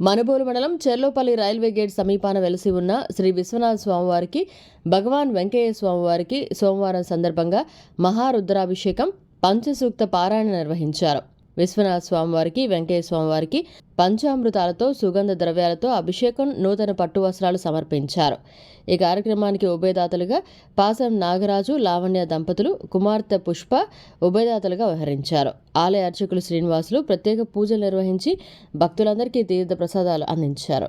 మనబోలు మండలం Cherlopalli railway gate సమీపాన వెలిసి ఉన్న శ్రీ విశ్వనాథ స్వామివారికి భగవాన్ వెంకయ్య స్వామివారికి సోమవారం సందర్భంగా మహారుద్రాభిషేకం పంచసూక్త పారాయణ నిర్వహించారు. విశ్వనాథ స్వామివారికి వెంకయ్య స్వామివారికి పంచామృతాలతో సుగంధ ద్రవ్యాలతో అభిషేకం నూతన పట్టు వస్త్రాలు సమర్పించారు. ఈ కార్యక్రమానికి ఉభయదాతలుగా పాసం నాగరాజు లావణ్య దంపతులు కుమార్తె పుష్ప ఉభయదాతలుగా వ్యవహరించారు. ఆలయ అర్చకులు శ్రీనివాసులు ప్రత్యేక పూజలు నిర్వహించి భక్తులందరికీ తీర్థ ప్రసాదాలు అందించారు.